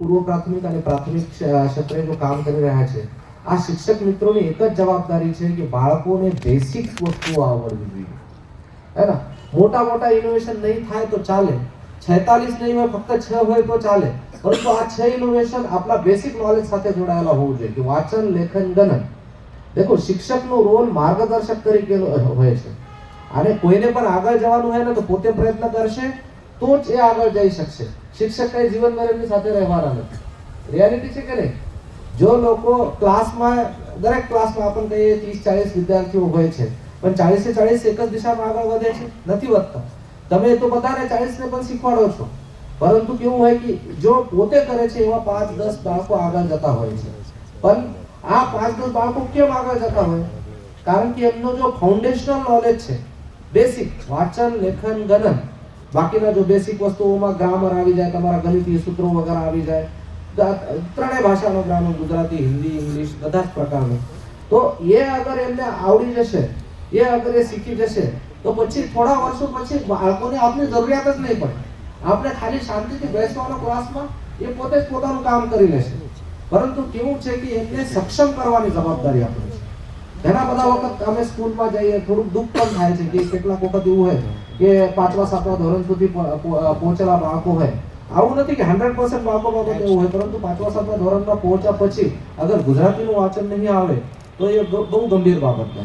પૂર્વ પ્રાથમિક અને પ્રાથમિક ક્ષ- ક્ષેત્રે જો કામ કરી રહ્યા છે, આ શિક્ષક મિત્રોની એક જ જવાબદારી છે કે બાળકોને બેસિક વસ્તુઓ આવડવી જોઈએ. હે ને? મોટા મોટા ઇનોવેશન નહીં થાય તો ચાલે. છેતાલીસ નહીં હોય, ફક્ત છ હોય તો ચાલે. પરંતુ આ છ ઇનોવેશન આપણા બેસિક નોલેજ સાથે જોડાયેલા હોવું જોઈએ કે વાંચન, લેખન, ગણન. દેખો, શિક્ષકનો રોલ માર્ગદર્શક તરીકેનો હોય છે. અને કોઈને પણ આગળ જવાનું હોય ને તો પોતે પ્રયત્ન કરશે તો જ એ આગળ જઈ શકશે. શિક્ષક કઈ જીવનભર એમની સાથે રહેવાના નથી. રિયાલિટી છે કે નહીં? જો લોકો ક્લાસમાં, દરેક ક્લાસમાં આપણને કહીએ ત્રીસ, ચાલીસ વિદ્યાર્થીઓ હોય છે, પણ ચાલીસે ચાલીસ એક જ દિશામાં આગળ વધે છે? નથી વધતા. તમે તો બધાને ચાલીસને પણ શીખવાડો છો. પરંતુ કેવું હોય કે જો પોતે કરે છે એવા પાંચ, દસ બાળકો આગળ જતા હોય છે. પણ આ પાંચ, દસ બાળકો કેમ આગળ જતા હોય? કારણ કે એમનો જો ફાઉન્ડેશનલ નોલેજ છે બેસિક વાંચન, લેખન, ગણન બાકીના જો બેસિક વસ્તુઓમાં ગ્રામર આવી જાય, તમારા ગણિતીય સૂત્રો વગેરે આવી જાય ત્રણેય ભાષાનો ગ્રામર ગુજરાતી, હિન્દી, ઇંગ્લિશ, બધા જ પ્રકારનો. તો એ અગર એમને આવડી જશે, એ અગર એ શીખી જશે, તો પછી થોડા વર્ષો પછી બાળકોને આપની જરૂરિયાત જ નહીં પડે. આપણે ખાલી શાંતિથી બેસવાનો ક્લાસમાં એ પોતે જ પોતાનું કામ કરી લેશે. પરંતુ કેવું છે કે એમને સક્ષમ કરવાની જવાબદારી આપણે છે. ઘણા બધા વખત અમે સ્કૂલમાં જઈએ, થોડુંક દુઃખ પણ થાય છે કે કેટલાક વખત એવું હોય કે પાંચમા સાતમા ધોરણ સુધી પહોંચેલા બાળકો હોય. આવું નથી કે હંડ્રેડ પર્સન્ટ બાળકો બાબત એવું હોય પરંતુ પાંચમા સાતમા ધોરણમાં પહોંચ્યા પછી અગર ગુજરાતીનું વાંચન નહીં આવે તો એ બહુ ગંભીર બાબત છે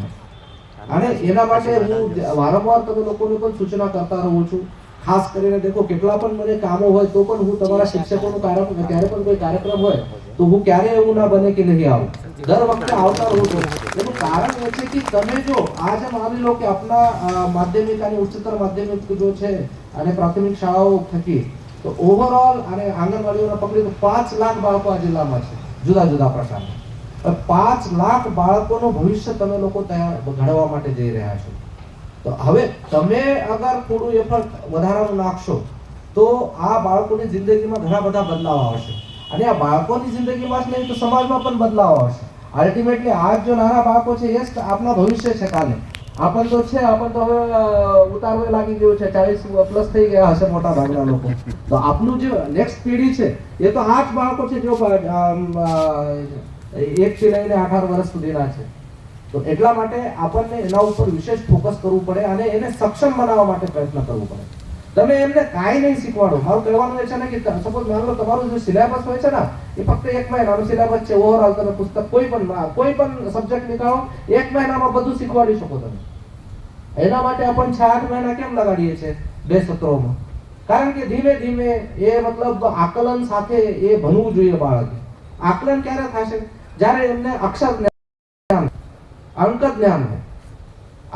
અને એના માટે હું વારંવાર તમે લોકોને પણ સૂચના કરતા રહું છું ખાસ કરીને દેખો, કેટલા પણ મને કામો હોય તો પણ હું તમારા શિક્ષકોનું કાર્યક્રમ ક્યારે પણ કોઈ કાર્યક્રમ હોય, તો હું ક્યારે એવું ના બને કે નહીં આવું. દર વખતે આવતા રહું છું. એનું કારણ એ છે કે તમે જો આજે માની લો કે આપણા માધ્યમિક અને ઉચ્ચતર માધ્યમિક જો છે અને પ્રાથમિક શાળાઓ થકી, તો ઓવરઓલ અને આંગણવાડીઓના પકડી પાંચ લાખ બાળકો આ જિલ્લામાં છે, જુદા જુદા પ્રકારના. પાંચ લાખ બાળકોનું ભવિષ્ય તમે લોકો તૈયાર ઘડવા માટે જઈ રહ્યા છો. તો હવે તમે અગર થોડું એફર્ટ વધારાનું નાખશો, તો આ બાળકોની જિંદગીમાં ઘણા બધા બદલાવ આવશે. અને આ બાળકોની જિંદગીમાં જ નહીં, તો સમાજમાં પણ બદલાવ આવશે. અલ્ટિમેટલી આજ જો નાના બાળકો છે, એ જ આપણા ભવિષ્ય છે કાલે. આપણ તો છે, આપણ તો હવે ઉતારવા લાગી ગયું છે. ચાલીસ પ્લસ થઈ ગયા હશે મોટા ભાગના લોકો. તો આપનું જે નેક્સ્ટ પેઢી છે, એ તો આ જ બાળકો છે જો એક થી લઈને અઢાર વર્ષ સુધીના છે. તો એટલા માટે આપણને એના ઉપર વિશેષ ફોકસ કરવું પડે અને એને સક્ષમ બનાવવા માટે પ્રયત્ન કરવો પડે. તમે એમને કાંઈ નહીં શીખવાડો. મારું કહેવાનું એ છે ને કે સપોઝ માનો તમારું જે સિલેબસ હોય છે ને, એ ફક્ત એક મહિનાનો સિલેબસ છે ઓવરઓલ તમે પુસ્તક કોઈ પણ કોઈ પણ સબ્જેક્ટ નીકાળો, એક મહિનામાં બધું શીખવાડી શકો તમે. એના માટે આપણે છ આઠ મહિના કેમ લગાડીએ છીએ? બે સત્રોમાં. કારણ કે ધીમે ધીમે એ મતલબ આકલન સાથે એ ભણવું જોઈએ બાળક આકલન ક્યારે થશે? જ્યારે એમને અક્ષર અંક જ્ઞાન હોય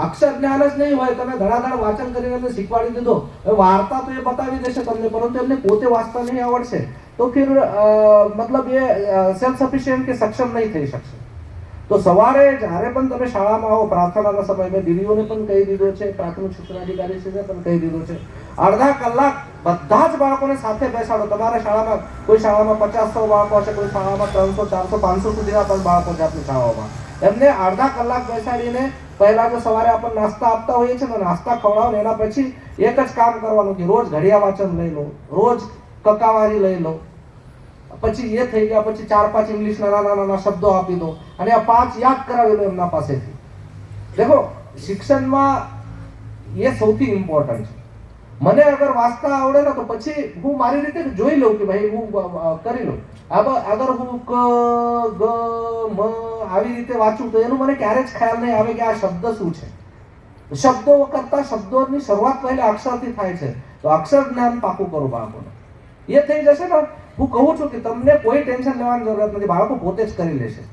અક્ષર જ્ઞાન જ નહીં હોય, તમે ધડાધડ વાંચન કરીને શીખવાડી દીધો. વાર્તા તો એ બતાવી દેશે તમને, પરંતુ એમને પોતે વાંચતા નહીં આવડશે. તો ફિર મતલબ એ સેલ્ફ સફિશિયન્ટ કે સક્ષમ નહીં થઈ શકશે. તો સવારે જ્યારે પણ તમે શાળામાં આવો, પ્રાર્થનાના સમય, મેં દીદીઓને પણ કહી દીધો છે, પ્રાથમિક શિક્ષણાધિકારી છે પણ કહી દીધો છે, અડધા કલાક બધા જ બાળકોને સાથે બેસાડો. તમારા શાળામાં કોઈ શાળામાં પચાસ સો બાળકો હશે, કોઈ શાળામાં ત્રણસો, ચારસો, પાંચસો સુધીના પણ બાળકો છે આપણી શાળાઓમાં. એમને અડધા કલાક બેસાડીને પહેલા જો સવારે આપણે નાસ્તા આપતા હોઈએ છીએ ને નાસ્તા ખવડાવો એના પછી એક જ કામ કરવાનું કે રોજ ઘડિયા વાંચન લઈ લો, રોજ કકાવારી લઈ લો. પછી એ થઈ ગયા, પછી ચાર પાંચ ઇંગ્લિશના નાના નાના શબ્દો આપી દો અને આ પાંચ યાદ કરાવી દો એમના પાસેથી. દેખો, શિક્ષણમાં એ સૌથી ઇમ્પોર્ટન્ટ છે. મને અગર વાંચતા આવડે ને તો પછી હું મારી રીતે જોઈ લઉં કે ભાઈ હું કરી લઉં. અગર હું ક, ગ, મ આવી રીતે વાંચું તો એનું મને ક્યારે જ ખ્યાલ નહીં આવે કે આ શબ્દ શું છે. શબ્દો કરતા શબ્દોની શરૂઆત પહેલા અક્ષરથી થાય છે. તો અક્ષર જ્ઞાન પાકું કરો બાળકોને. એ થઈ જશે ને? હું કહું છું કે તમને કોઈ ટેન્શન લેવાની જરૂરત નથી. બાળકો પોતે જ કરી લેશે.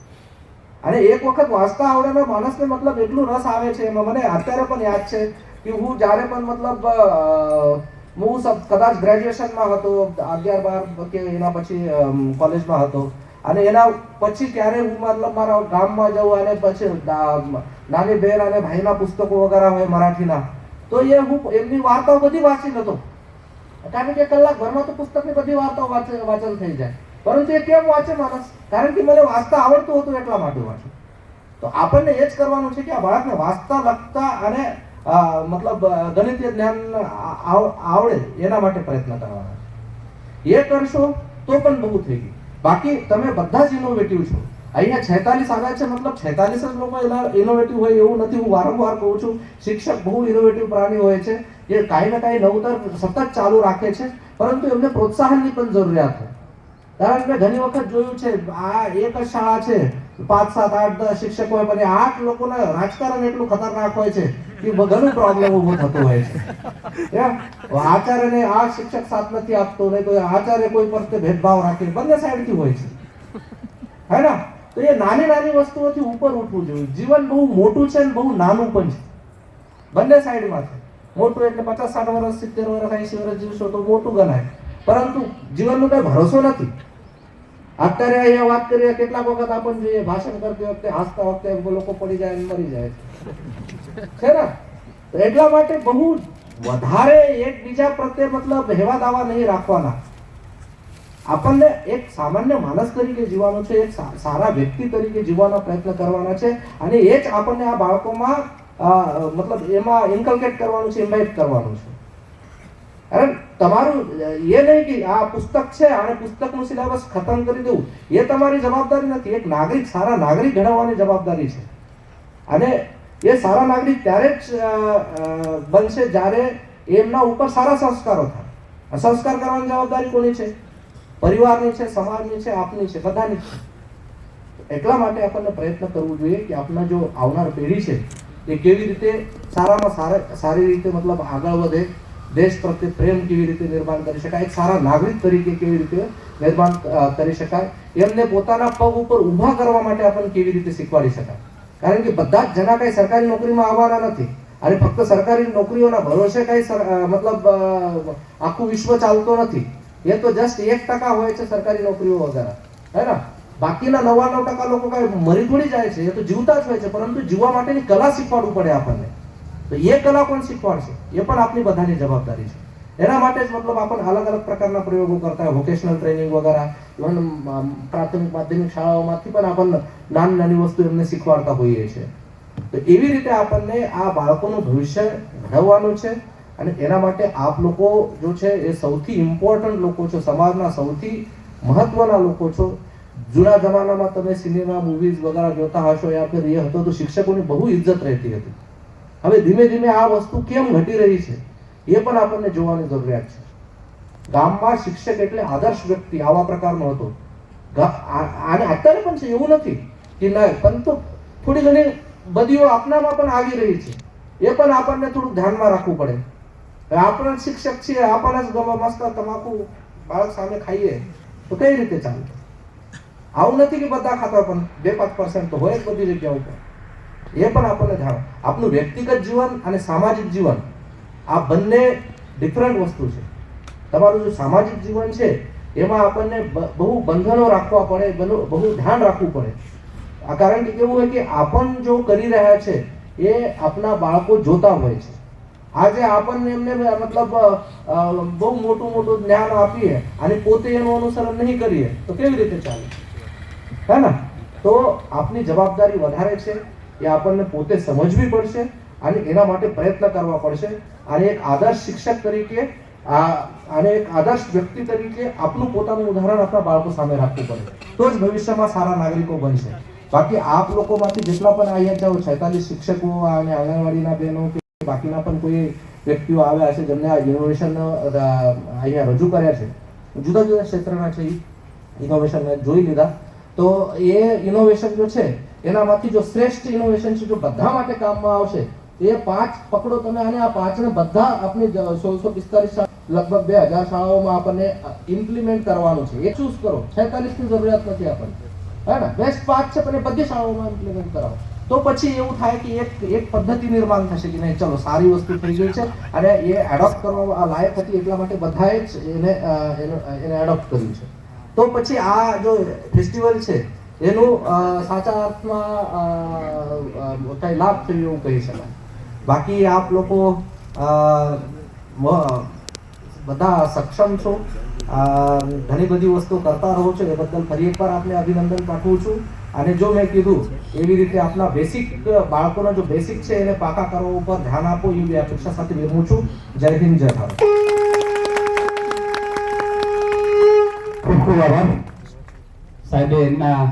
અને એક વખત વાંચતા આવડેલા માણસને મતલબ એટલું રસ આવે છે એમાં. મને અત્યારે પણ યાદ છે કે હું જ્યારે પણ મતલબ હું કદાચ ગ્રેજ્યુએશનમાં હતો, અગિયાર બાર કે એના પછી કોલેજમાં હતો. અને એના પછી ક્યારે હું મતલબ મારા ગામમાં જવું અને પછી નાની બહેન અને ભાઈના પુસ્તકો વગેરે હોય મરાઠીના, તો એ હું એમની વાર્તાઓ બધી વાંચી નતો. કારણ કે કલાક ઘરમાં તો પુસ્તકની બધી વાર્તાઓ વાંચ- વાંચન થઈ જાય. પરંતુ એ કેમ વાંચે માણસ? કારણ કે મને વાંચતા આવડતું હતું એટલા માટે વાંચું. તો આપણને એ જ કરવાનું છે કે આ બાળકને વાંચતા, લખતા અને મતલબ ગણિત ગણિતીય જ્ઞાન આવડે એના માટે પ્રયત્ન કરવાના એ કરશો તો પણ બહુ થઈ ગયું. બાકી તમે બધા જ ઇનોવેટિવ છો. અહીંયા છેતાલીસ આવ્યા છે, મતલબ છેતાલીસ જ લોકો ઇનોવેટિવ હોય એવું નથી. હું વારંવાર કહું છું, શિક્ષક બહુ ઇનોવેટિવ પ્રાણી હોય છે. જે કાંઈ ને કાંઈ નવતર સતત ચાલુ રાખે છે, પરંતુ એમને પ્રોત્સાહનની પણ જરૂરિયાત હોય. કારણ કે ઘણી વખત જોયું છે, આ એક જ શાળા છે પાંચ, સાત, આઠ, દસ શિક્ષક હોય, પણ આઠ લોકોને રાજકારણ એટલું ખતરનાક હોય છે કે ઘણું પ્રોબ્લેમ ઊભો થતો હોય છે. આચાર્યને આ શિક્ષક સાથ નથી આપતો ને તો આચાર્ય કોઈ પર ભેદભાવ રાખે, બંને સાઈડથી હોય છે. હે ને? તો એ નાની નાની વસ્તુઓથી ઉપર ઉઠવું જોઈએ. જીવન બહુ મોટું છે ને બહુ નાનું પણ છે. બંને સાઈડમાં છે. મોટું એટલે પચાસ, સાઠ વર્ષ, સિત્તેર વર્ષ, એંશી વર્ષ જીવશો તો મોટું ગણાય. પરંતુ જીવનનો કઈ ભરોસો નથી. અત્યારે અહીંયા વાત કરીએ, કેટલાક વખત આપણને જોઈએ ભાષણ કરતી વખતે, હાસતા વખતે લોકો પડી જાય અને મરી જાય. છે ને? તો એટલા માટે બહુ વધારે એકબીજા પ્રત્યે મતલબ હેવા દાવા નહીં રાખવાના. આપણને એક સામાન્ય માણસ તરીકે જીવવાનું છે, એક સારા વ્યક્તિ તરીકે જીવવાનો પ્રયત્ન કરવાના છે અને એ જ આપણને આ બાળકોમાં મતલબ એમાં ઇન્કલ્કેટ કરવાનું છે ઇન્વાઇટ કરવાનું છે. અરે તમારું, એ નહીં કે આ પુસ્તક છે અને પુસ્તકનું સિલેબસ ખતમ કરી દેવું એ તમારી જવાબદારી નથી. એક નાગરિક, સારા નાગરિક ઘડવાની જવાબદારી છે. અને એ સારા નાગરિક ત્યારે જ બનશે જ્યારે એમના ઉપર સારા સંસ્કારો થાય. સંસ્કાર કરવાની જવાબદારી કોની છે? પરિવારની છે, સમાજની છે, આપની છે, બધાની છે. એટલા માટે આપણને પ્રયત્ન કરવો જોઈએ કે આપણા જો આવનાર પેઢી છે, એ કેવી રીતે સારામાં સારા, સારી રીતે મતલબ આગળ વધે દેશ પ્રત્યે પ્રેમ કેવી રીતે નિર્માણ કરી શકાય, એક સારા નાગરિક તરીકે કેવી રીતે નિર્માણ કરી શકાય, એમને પોતાના પગ ઉપર ઊભા કરવા માટે આપણને કેવી રીતે શીખવાડી શકાય. કારણ કે બધા જ જણા કઈ સરકારી નોકરીમાં આવવાના નથી. અને ફક્ત સરકારી નોકરીઓના ભરોસે કઈ મતલબ આખું વિશ્વ ચાલતો નથી. એ તો જસ્ટ એક ટકા હોય છે સરકારી નોકરીઓ વગેરે. હે ને? બાકીના નવ્વાણું ટકા લોકો કઈ મરી થોડી જાય છે, એ તો જીવતા જ હોય છે, પરંતુ જીવવા માટેની કલા શીખવાડવું પડે આપણને. તો એ કલા કોણ શીખવાડશે? એ પણ આપની બધાની જવાબદારી છે. એના માટે જ મતલબ આપણને અલગ અલગ પ્રકારના પ્રયોગો કરતા વોકેશનલ ટ્રેનિંગ વગેરે ઇવન પ્રાથમિક માધ્યમિક શાળાઓમાંથી પણ આપણને નાની નાની વસ્તુ એમને શીખવાડતા હોઈએ છીએ તો એવી રીતે આપણને આ બાળકોનું ભવિષ્ય ઘડવવાનું છે અને એના માટે આપ લોકો જો છે એ સૌથી ઇમ્પોર્ટન્ટ લોકો છો, સમાજના સૌથી મહત્વના લોકો છો. જૂના જમાનામાં તમે સિનેમા મૂવીઝ વગેરે જોતા હશો, યા ફિર એ હતો તો શિક્ષકોની બહુ ઇજ્જત રહેતી હતી. હવે ધીમે ધીમે આ વસ્તુ કેમ ઘટી રહી છે, એ પણ આપણને જોવાની જરૂરિયાત છે. ગામમાં શિક્ષક એટલે આદર્શ વ્યક્તિ આવા પ્રકારનો હતો. આને અત્યારે પણ છે, એવું નથી કે ના, પરંતુ થોડી ઘણી બધીઓ આપનામાં પણ આવી રહી છે. એ પણ આપણને થોડું ધ્યાનમાં રાખવું પડે. આપણે શિક્ષક છીએ, આપણને જ ગમે મસ્ત તમાકુ બાળક સામે ખાઈએ, તો કઈ રીતે ચાલે? આવું નથી કે બધા ખાતા પણ બે પાંચ પર્સન્ટ તો હોય જ બધી જગ્યા ઉપર. એ પણ આપણને જાણ. આપણું વ્યક્તિગત જીવન અને સામાજિક જીવન, આ બંને ડિફરન્ટ વસ્તુ છે. તમારું જે સામાજિક જીવન છે, એમાં આપણને બહુ બંધનો રાખવા પડે બહુ ધ્યાન રાખવું પડે. આ કારણ કે કેવું હોય કે આપણ જો કરી રહ્યા છે, એ આપણા બાળકો જોતા હોય છે. આજે આપણને એમને મતલબ બહુ મોટું મોટું જ્ઞાન આપીએ અને પોતે એનું અનુસરણ નહીં કરીએ, તો કેવી રીતે ચાલે? હે ને? તો આપની જવાબદારી વધારે છે. એ આપણને પોતે સમજવી પડશે અને એના માટે પ્રયત્ન કરવા પડશે. અને એક આદર્શ શિક્ષક તરીકે આ, અને એક આદર્શ વ્યક્તિ તરીકે આપનું પોતાનું ઉદાહરણ આપણા બાળકો સામે રાખવું પડે. તો જ ભવિષ્યમાં સારા નાગરિકો બનશે. બાકી આપ લોકોમાંથી જેટલા પણ અહીંયા જાઓ, છેતાલીસ શિક્ષકો અને આંગણવાડીના બહેનો કે બાકીના પણ કોઈ વ્યક્તિઓ આવ્યા છે જેમને આ ઇનોવેશન અહીંયા રજૂ કર્યા છે. જુદા જુદા ક્ષેત્રના છે ઇનોવેશન મેં જોઈ લીધા. તો એ ઇનોવેશન જો છે એનામાંથી જો શ્રેષ્ઠ ઇનોવેશન છે, જો બધા માટે કામમાં આવશે એ પાંચ પકડો તમે અને આ પાંચને બધા આપણી સોળસો પિસ્તાલીસ લગભગ બે હજાર શાળાઓમાં આપણને ઇમ્પ્લિમેન્ટ કરવાનું છે. એ ચૂઝ કરો. છેતાલીસની જરૂરિયાત નથી આપણને. હે ને? બેસ્ટ પાંચ છે, પણ એ બધી શાળાઓમાં ઇમ્પ્લિમેન્ટ કરાવો. તો પછી એવું થાય કે એક એક પદ્ધતિ નિર્માણ થશે કે નહીં? ચલો, સારી વસ્તુ થઈ ગઈ છે અને એ એડોપ્ટ કરવા લાયક હતી એટલા માટે બધાએ જ એને એને એડોપ્ટ કર્યું છે. તો પછી આ જો ફેસ્ટિવલ છે એનું સાચા અર્થમાં કઈ લાભ થયો એવું કહી શકાય. બાકી આપ લોકો બધા સક્ષમ છો ઘણી બધી વસ્તુ કરતા રહો છો, એ બદલ ફરી એકવાર આપને અભિનંદન પાઠવું છું. અને જો મેં કીધું, એવી રીતે આપના બેસિક બાળકોના જો બેસિક છે, એને પાકા કરવા ઉપર ધ્યાન આપો, એવી અપેક્ષા સાથે વિરમું છું. જય હિન્દ, જય ભારત. ખૂબ એમના